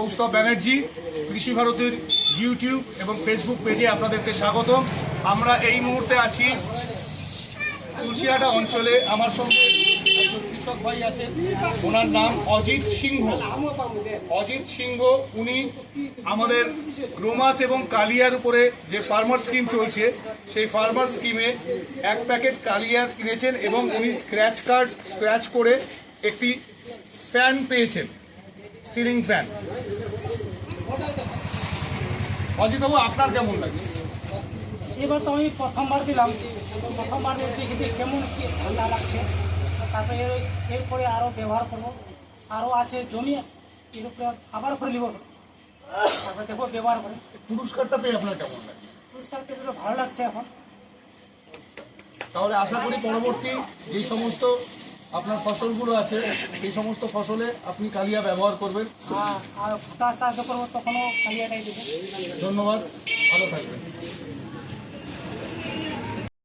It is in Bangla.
কৌস্তব ব্যানার্জি কৃষি ভারতীর ইউটিউব এবং ফেসবুক পেজে আপনাদেরকে স্বাগত আমরা এই মুহূর্তে আছি তুলসিহাটা অঞ্চলে। আমার সঙ্গে কৃষক ভাই আছে ওনার নাম অজিত সিংহ। অজিত সিংহ, উনি আমাদের রোমাস এবং কালিয়ার উপরে যে ফার্মার স্কিম চলছে, সেই ফার্মার স্কিমে এক প্যাকেট কালিয়ার কিনেছেন এবং উনি স্ক্র্যাচ কার্ড স্ক্র্যাচ করে একটি ফ্যান পেয়েছেন। Ceiling fan. অজিতবাবু আপনার কেমন লাগছে? এবার তো আমি প্রথমবার দিলাম। প্রথমবার দেখি কেমন কি ঠান্ডা লাগছে। তারপরে এর- এরপরে আরও ব্যবহার করব। আরও আছে জমি এর উপরে আবার করে নিব। তারপরে দেখব ব্যবহার করে। পুরস্কারটা পেয়ে আপনার কেমন লাগছে? পুরস্কার পেতে ভালো লাগছে এখন। তাহলে আশা করি পরবর্তী যে সমস্ত আপনার ফসলগুলো আছে এই সমস্ত ফসলে আপনি কালিয়া ব্যবহার করবেন। আর আর ফুটা চাষ করব তখনও কালিয়াটাই দেবো। ধন্যবাদ ভালো থাকবেন।